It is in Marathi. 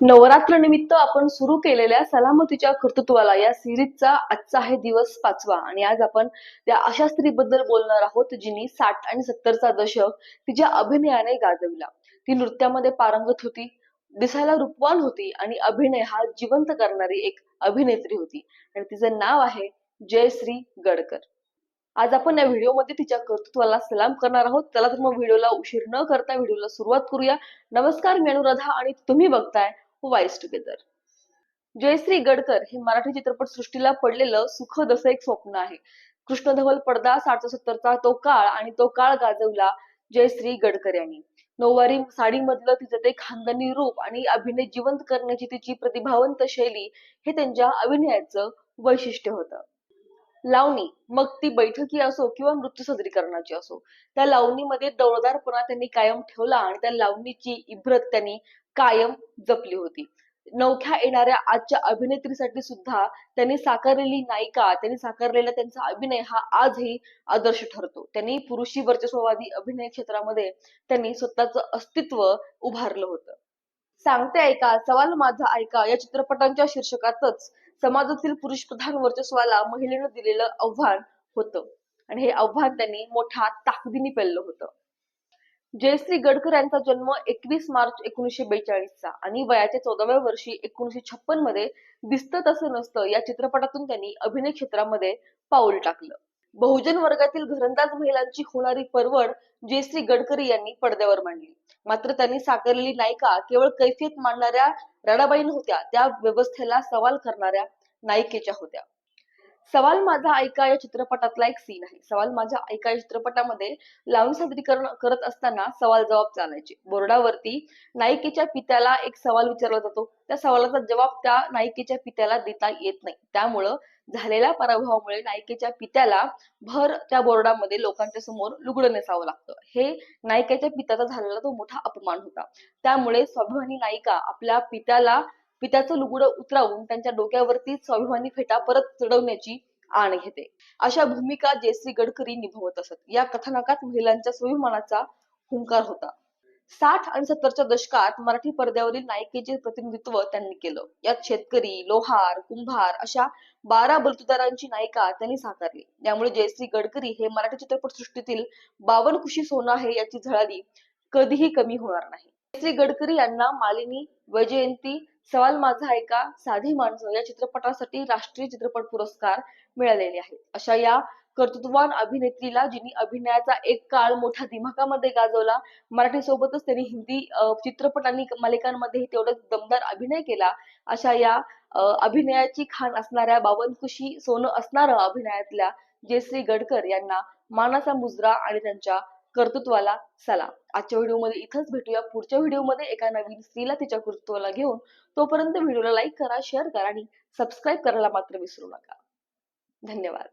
नवरात्र निमित्त आपण सुरू केलेल्या सलामतीच्या कर्तृत्वाला या सिरीजचा आजचा आहे दिवस पाचवा. आणि आज आपण त्या अशा स्त्रीबद्दल बोलणार आहोत जिने साठ आणि सत्तरचा दशक तिच्या अभिनयाने गाजविला. ती नृत्यामध्ये पारंगत होती दिसायला रूपवान होती आणि अभिनय हा जिवंत करणारी एक अभिनेत्री होती. आणि तिचं नाव आहे जयश्री गडकर. आज आपण या व्हिडिओमध्ये तिच्या कर्तृत्वाला सलाम करणार आहोत. चला तर मग व्हिडिओला उशीर न करता व्हिडिओला सुरुवात करूया. नमस्कार मी अनुराधा आणि तुम्ही बघताय वाईज टुगेदर जयश्री गडकर हे मराठी चित्रपट सृष्टीला पडलेलं सुखद असं एक स्वप्न आहे. कृष्णधवल पडदा साठ सत्तरचा तो काळ आणि तो काळ गाजवला जयश्री गडकर यांनी. नऊवारी साडीमधलं तिचं ते खानदानी रूप आणि अभिनय जिवंत करण्याची तिची प्रतिभावंत शैली हे त्यांच्या अभिनयाचं वैशिष्ट्य होतं. लावणी मग ती बैठकी असो किंवा नृत्य सादरीकरणाची असो त्या लावणीमध्ये डौळदारपणा त्यांनी कायम ठेवला आणि त्या लावणीची इब्रत त्यांनी कायम जपली होती. नवख्या येणाऱ्या आजच्या अभिनेत्रीसाठी सुद्धा त्यांनी साकारलेली नायिका त्यांनी साकारलेला त्यांचा अभिनय हा आजही आदर्श ठरतो. त्यांनी पुरुषी वर्चस्ववादी अभिनय क्षेत्रामध्ये त्यांनी स्वतःचं अस्तित्व उभारलं होतं. सांगते ऐका सवाल माझा ऐका या चित्रपटांच्या शीर्षकातच समाजातील पुरुष प्रधान वर्चस्वाला महिलेनं दिलेलं आव्हान होतं. आणि हे आव्हान त्यांनी मोठ्या ताकदीने पेललं होतं. जयश्री गडकर यांचा जन्म एकवीस मार्च एकोणीसशे बेचाळीसचा आणि वयाच्या चौदाव्या वर्षी एकोणीसशे छप्पनमध्ये दिसतं तसं नसतं या चित्रपटातून त्यांनी अभिनय क्षेत्रामध्ये पाऊल टाकलं. बहुजन वर्गातील घरंदाज महिलांची होणारी परवड जयश्री गडकरी यांनी पडद्यावर मांडली. मात्र त्यांनी साकारलेली नायिका केवळ कैफियत मांडणाऱ्या राडाबाईन होत्या त्या व्यवस्थेला सवाल करणाऱ्या नायिकेच्या होत्या. सवाल माझा ऐका या चित्रपटातला एक सीन आहे. सवाल माझा ऐका या चित्रपटामध्ये लावणी सादरीकरण करत असताना सवाल जबाब चालायचे बोर्डावरती नायिकेच्या पित्याला एक सवाल विचारला जातो. त्या सवालाचा जवाब त्या नायिकेच्या पित्याला देता येत नाही. त्यामुळं झालेल्या पराभवामुळे नायिकेच्या पित्याला भर त्या बोर्डामध्ये लोकांच्या समोर लुगडं नेसावं लागतं. हे नायिकेच्या पित्याचा झालेला तो मोठा अपमान होता. त्यामुळे स्वाभिमानी नायिका आपल्या पित्याला पित्याचं लुगडं उतरावून त्यांच्या डोक्यावरती स्वाभिमानी फेटा परत चढवण्याची आण घेते. अशा भूमिका जयश्री गडकरी निभावत असत. या कथानकात महिलांच्या स्वाभिमानाचा हुंकार होता. साठ आणि सत्तरच्या दशकात मराठी पडद्यावरील नायिकेचे प्रतिनिधित्व त्यांनी केलं. यात शेतकरी लोहार कुंभार अशा बारा बलतुदारांची नायिका त्यांनी साकारली. त्यामुळे जयश्री गडकरी हे मराठी चित्रपट सृष्टीतील बावन खुशी सोनं आहे याची झळाली कधीही कमी होणार नाही. जयश्री गडकरी यांना मालिनी वैजयंती सवाल माझा ऐका साधी माणसं या चित्रपटासाठी राष्ट्रीय चित्रपट पुरस्कार मिळालेले आहेत. अशा या कर्तृत्ववान अभिनेत्रीला जिने अभिनयाचा एक काळ मोठ्या दिमाकामध्ये गाजवला मराठी सोबतच त्यांनी हिंदी अं, चित्रपट आणि मालिकांमध्येही तेवढं दमदार अभिनय केला अशा या अभिनयाची खाण असणाऱ्या बावनकुशी सोनं असणारं अभिनयातल्या जयश्री गडकर यांना मानाचा मुजरा आणि त्यांच्या कर्तृत्वाला सलाम आजच्या व्हिडिओमध्ये इथंच भेटूया. पुढच्या व्हिडिओमध्ये एका नवीन स्त्रीला तिच्या कर्तृत्वाला घेऊन तोपर्यंत व्हिडिओला लाईक करा शेअर करा आणि सबस्क्राईब करायला मात्र विसरू नका. धन्यवाद.